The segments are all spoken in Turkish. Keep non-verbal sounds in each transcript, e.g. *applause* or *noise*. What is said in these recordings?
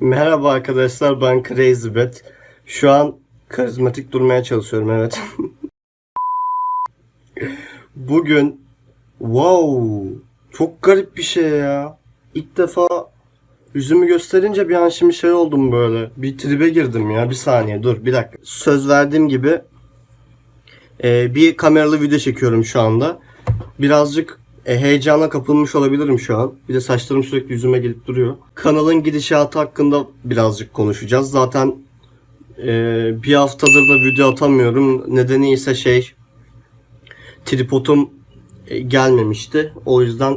Merhaba arkadaşlar ben Crazy Bet. Şu an karizmatik durmaya çalışıyorum evet. *laughs* Bugün wow çok garip bir şey ya. İlk defa yüzümü gösterince bir an şimdi şey oldum böyle. Bir tribe girdim ya bir saniye dur bir dakika. Söz verdiğim gibi e, bir kameralı video çekiyorum şu anda. Birazcık e, heyecana kapılmış olabilirim şu an. Bir de saçlarım sürekli yüzüme gelip duruyor. Kanalın gidişatı hakkında birazcık konuşacağız. Zaten e, bir haftadır da video atamıyorum. Nedeni ise şey tripodum e, gelmemişti. O yüzden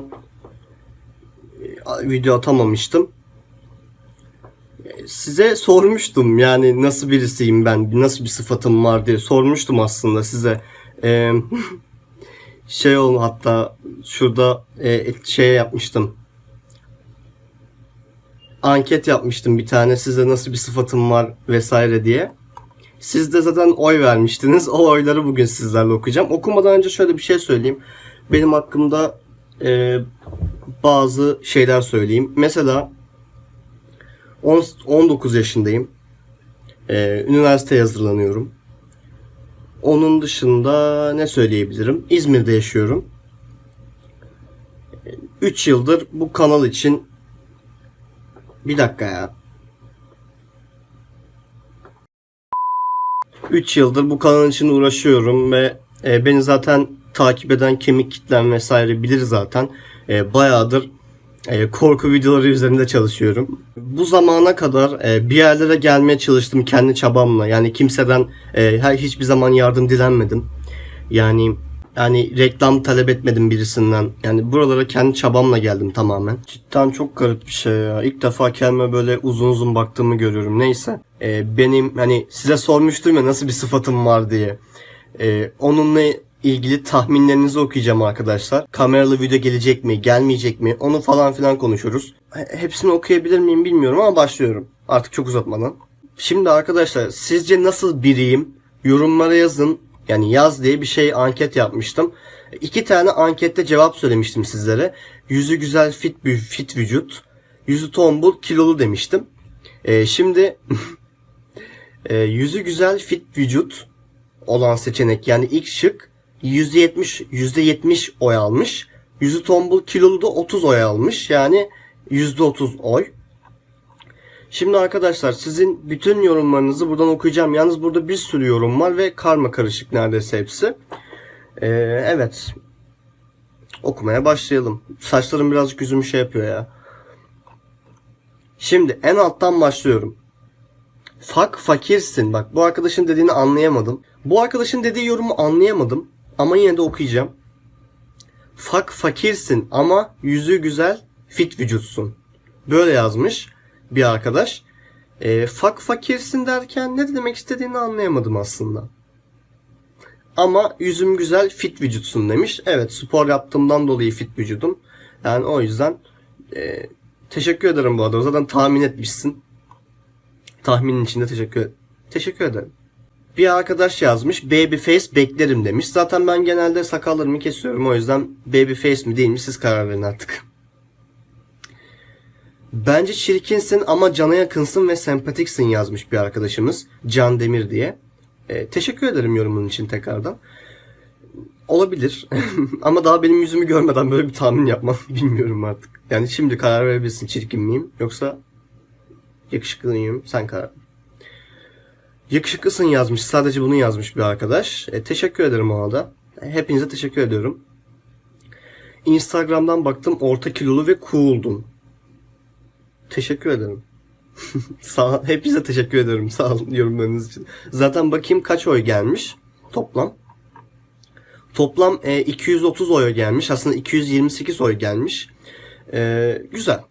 e, video atamamıştım. Size sormuştum yani nasıl birisiyim ben, nasıl bir sıfatım var diye sormuştum aslında size. E, *laughs* şey oldu hatta şurada e, şey yapmıştım. Anket yapmıştım bir tane size nasıl bir sıfatım var vesaire diye. Siz de zaten oy vermiştiniz. O oyları bugün sizlerle okuyacağım. Okumadan önce şöyle bir şey söyleyeyim. Benim hakkımda e, bazı şeyler söyleyeyim. Mesela 10, 19 yaşındayım. E, üniversiteye hazırlanıyorum. Onun dışında ne söyleyebilirim? İzmir'de yaşıyorum. 3 yıldır bu kanal için bir dakika ya. 3 yıldır bu kanal için uğraşıyorum ve e, beni zaten takip eden kemik kitlem vesaire bilir zaten. E, bayağıdır e, korku videoları üzerinde çalışıyorum. Bu zamana kadar e, bir yerlere gelmeye çalıştım kendi çabamla. Yani kimseden e, hiçbir zaman yardım dilenmedim. Yani yani reklam talep etmedim birisinden. Yani buralara kendi çabamla geldim tamamen. Cidden çok garip bir şey ya. İlk defa kendime böyle uzun uzun baktığımı görüyorum. Neyse. E, benim hani size sormuştum ya nasıl bir sıfatım var diye. E, onunla ilgili tahminlerinizi okuyacağım arkadaşlar. Kameralı video gelecek mi, gelmeyecek mi? Onu falan filan konuşuruz. He- Hepsini okuyabilir miyim bilmiyorum ama başlıyorum. Artık çok uzatmadan. Şimdi arkadaşlar sizce nasıl biriyim? Yorumlara yazın. Yani yaz diye bir şey anket yapmıştım. İki tane ankette cevap söylemiştim sizlere. Yüzü güzel fit bir fit vücut. Yüzü tombul kilolu demiştim. Ee, şimdi *laughs* e, yüzü güzel fit vücut olan seçenek yani ilk şık %70 %70 oy almış. Yüzü tombul kilolu da 30 oy almış. Yani %30 oy. Şimdi arkadaşlar sizin bütün yorumlarınızı buradan okuyacağım. Yalnız burada bir sürü yorum var ve karma karışık neredeyse hepsi. Ee, evet. Okumaya başlayalım. Saçlarım birazcık yüzümü şey yapıyor ya. Şimdi en alttan başlıyorum. Fak fakirsin. Bak bu arkadaşın dediğini anlayamadım. Bu arkadaşın dediği yorumu anlayamadım. Ama yine de okuyacağım. Fak fakirsin ama yüzü güzel fit vücutsun. Böyle yazmış bir arkadaş. E, fak fakirsin derken ne demek istediğini anlayamadım aslında. Ama yüzüm güzel fit vücutsun demiş. Evet spor yaptığımdan dolayı fit vücudum. Yani o yüzden e, teşekkür ederim bu arada. Zaten tahmin etmişsin. Tahminin içinde teşekkür Teşekkür ederim. Bir arkadaş yazmış baby face beklerim demiş. Zaten ben genelde sakallarımı kesiyorum. O yüzden baby face mi değil mi siz karar verin artık. Bence çirkinsin ama cana yakınsın ve sempatiksin yazmış bir arkadaşımız. Can Demir diye. Ee, teşekkür ederim yorumun için tekrardan. Olabilir. *laughs* ama daha benim yüzümü görmeden böyle bir tahmin yapmam *laughs* bilmiyorum artık. Yani şimdi karar verebilirsin çirkin miyim yoksa yakışıklı mıyım sen karar. Yakışıklısın yazmış. Sadece bunu yazmış bir arkadaş. E, teşekkür ederim ona da. Hepinize teşekkür ediyorum. Instagram'dan baktım orta kilolu ve cooldun. Teşekkür ederim. *laughs* Sağ. Hepinize teşekkür ederim. Sağ olun yorumlarınız için. Zaten bakayım kaç oy gelmiş toplam. Toplam e, 230 oy gelmiş. Aslında 228 oy gelmiş. E, güzel.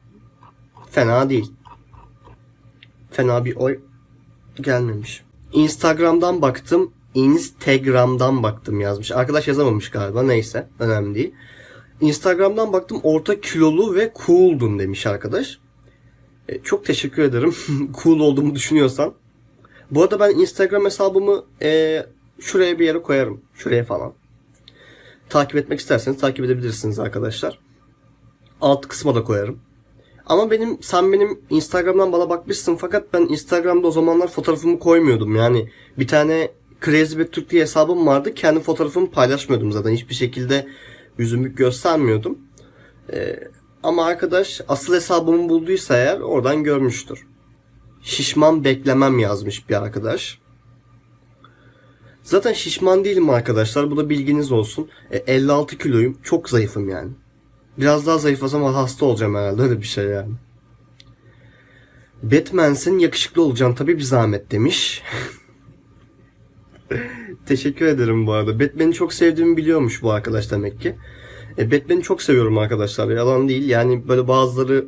Fena değil. Fena bir oy gelmemiş. Instagram'dan baktım. Instagram'dan baktım yazmış. Arkadaş yazamamış galiba. Neyse. Önemli değil. Instagram'dan baktım orta kilolu ve cooldun demiş arkadaş. E, çok teşekkür ederim. *laughs* cool olduğumu düşünüyorsan. Bu arada ben Instagram hesabımı e, şuraya bir yere koyarım. Şuraya falan. Takip etmek isterseniz takip edebilirsiniz arkadaşlar. Alt kısma da koyarım. Ama benim sen benim Instagram'dan bana bakmışsın fakat ben Instagram'da o zamanlar fotoğrafımı koymuyordum. Yani bir tane Crazy Bad Türk diye hesabım vardı. Kendi fotoğrafımı paylaşmıyordum zaten. Hiçbir şekilde yüzümü göstermiyordum. Ee, ama arkadaş asıl hesabımı bulduysa eğer oradan görmüştür. Şişman beklemem yazmış bir arkadaş. Zaten şişman değilim arkadaşlar. Bu da bilginiz olsun. E, 56 kiloyum. Çok zayıfım yani. Biraz daha zayıflasam hasta olacağım herhalde. Öyle bir şey yani. Batman'sin yakışıklı olacaksın tabii bir zahmet demiş. *laughs* Teşekkür ederim bu arada. Batman'i çok sevdiğimi biliyormuş bu arkadaş demek ki. E, Batman'i çok seviyorum arkadaşlar. Yalan değil. Yani böyle bazıları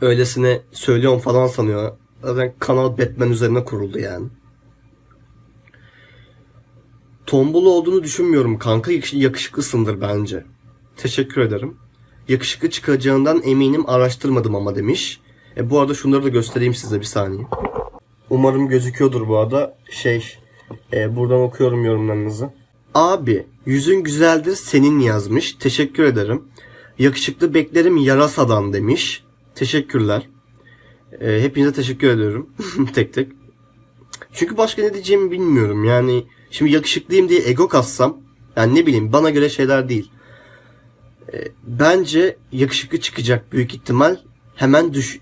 öylesine söylüyorum falan sanıyor. Zaten kanal Batman üzerine kuruldu yani. Tombul olduğunu düşünmüyorum kanka. Yakış- Yakışıklısındır bence. Teşekkür ederim. Yakışıklı çıkacağından eminim araştırmadım ama demiş. E, bu arada şunları da göstereyim size bir saniye. Umarım gözüküyordur bu arada. Şey, e, buradan okuyorum yorumlarınızı. Abi, yüzün güzeldir senin yazmış. Teşekkür ederim. Yakışıklı beklerim yarasadan demiş. Teşekkürler. E, hepinize teşekkür ediyorum. *laughs* tek tek. Çünkü başka ne diyeceğimi bilmiyorum. Yani şimdi yakışıklıyım diye ego kassam yani ne bileyim bana göre şeyler değil. E, bence yakışıklı çıkacak büyük ihtimal. Hemen düş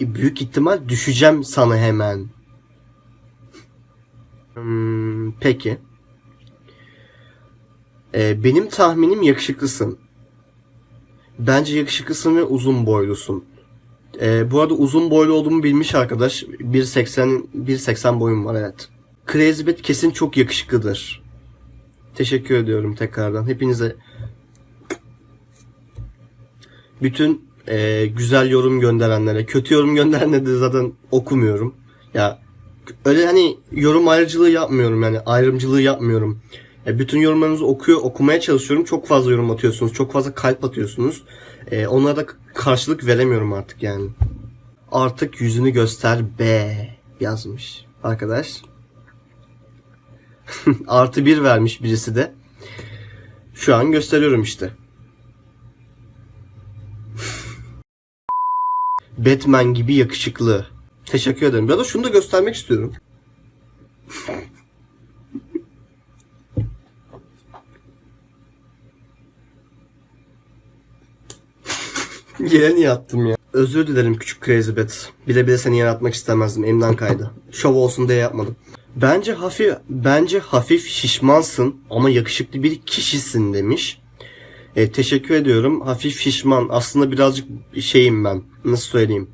büyük ihtimal düşeceğim sana hemen. Hmm, peki. E, benim tahminim yakışıklısın. Bence yakışıklısın ve uzun boylusun. Ee, bu arada uzun boylu olduğumu bilmiş arkadaş. 1.80 1.80 boyum var evet. Crazy Bat kesin çok yakışıklıdır. Teşekkür ediyorum tekrardan. Hepinize bütün e, güzel yorum gönderenlere, kötü yorum gönderenleri de zaten okumuyorum. Ya öyle hani yorum ayrıcılığı yapmıyorum yani ayrımcılığı yapmıyorum. E, bütün yorumlarınızı okuyor, okumaya çalışıyorum. Çok fazla yorum atıyorsunuz, çok fazla kalp atıyorsunuz. E, onlara da karşılık veremiyorum artık yani. Artık yüzünü göster be yazmış arkadaş. *laughs* Artı bir vermiş birisi de. Şu an gösteriyorum işte. Batman gibi yakışıklı. Teşekkür ederim. Ya da şunu da göstermek istiyorum. *laughs* Yere niye attım ya? Özür dilerim küçük Crazy Bat. Bile bile seni yaratmak istemezdim. Elimden kaydı. Şov olsun diye yapmadım. Bence hafif, bence hafif şişmansın ama yakışıklı bir kişisin demiş. E, teşekkür ediyorum. Hafif şişman. Aslında birazcık şeyim ben. Nasıl söyleyeyim?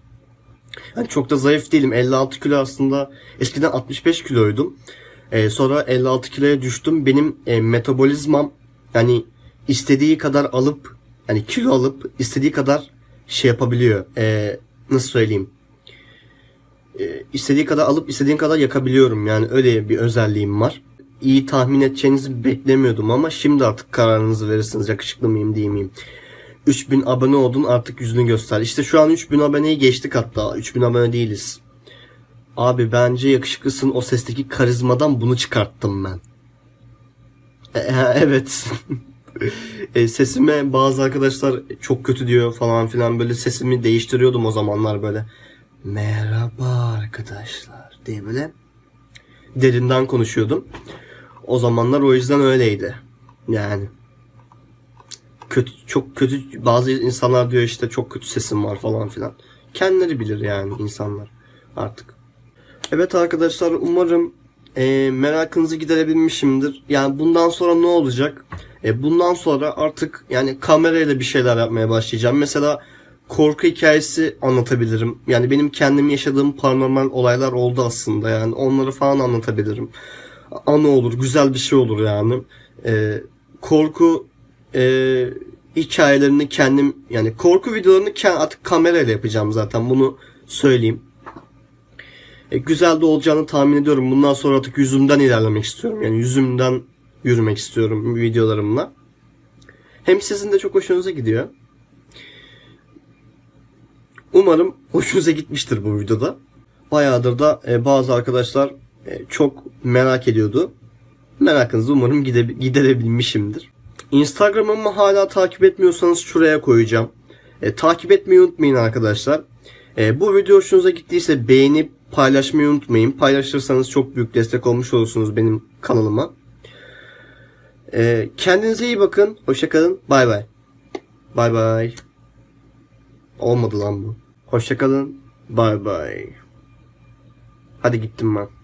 Yani çok da zayıf değilim. 56 kilo aslında. Eskiden 65 kiloydum. E, sonra 56 kiloya düştüm. Benim e, metabolizmam yani istediği kadar alıp yani kilo alıp istediği kadar şey yapabiliyor. E, nasıl söyleyeyim? E, istediği kadar alıp istediğin kadar yakabiliyorum. Yani öyle bir özelliğim var. İyi tahmin edeceğinizi beklemiyordum ama şimdi artık kararınızı verirsiniz. Yakışıklı mıyım değil miyim? 3000 abone oldun artık yüzünü göster. İşte şu an 3000 aboneyi geçtik hatta. 3000 abone değiliz. Abi bence yakışıklısın o sesteki karizmadan bunu çıkarttım ben. E, evet. *laughs* e, sesime bazı arkadaşlar çok kötü diyor falan filan böyle sesimi değiştiriyordum o zamanlar böyle. Merhaba arkadaşlar diye böyle derinden konuşuyordum. O zamanlar o yüzden öyleydi. Yani kötü çok kötü bazı insanlar diyor işte çok kötü sesim var falan filan. Kendileri bilir yani insanlar artık. Evet arkadaşlar umarım e, merakınızı giderebilmişimdir. Yani bundan sonra ne olacak? E, bundan sonra artık yani kamerayla bir şeyler yapmaya başlayacağım. Mesela korku hikayesi anlatabilirim. Yani benim kendim yaşadığım paranormal olaylar oldu aslında yani onları falan anlatabilirim. Anı olur, güzel bir şey olur yani. E, korku e, hikayelerini kendim yani korku videolarını ke- artık kamerayla yapacağım zaten bunu söyleyeyim. E, güzel de olacağını tahmin ediyorum. Bundan sonra artık yüzümden ilerlemek istiyorum. Yani yüzümden yürümek istiyorum videolarımla. Hem sizin de çok hoşunuza gidiyor. Umarım hoşunuza gitmiştir bu videoda. Bayağıdır da e, bazı arkadaşlar çok merak ediyordu. Merakınızı umarım gide- giderebilmişimdir. Instagram'ımı hala takip etmiyorsanız şuraya koyacağım. E, takip etmeyi unutmayın arkadaşlar. E, bu video hoşunuza gittiyse beğenip paylaşmayı unutmayın. Paylaşırsanız çok büyük destek olmuş olursunuz benim kanalıma. E, kendinize iyi bakın. Hoşçakalın. Bay bay. Bay bay. Olmadı lan bu. Hoşçakalın. Bay bay. Hadi gittim ben.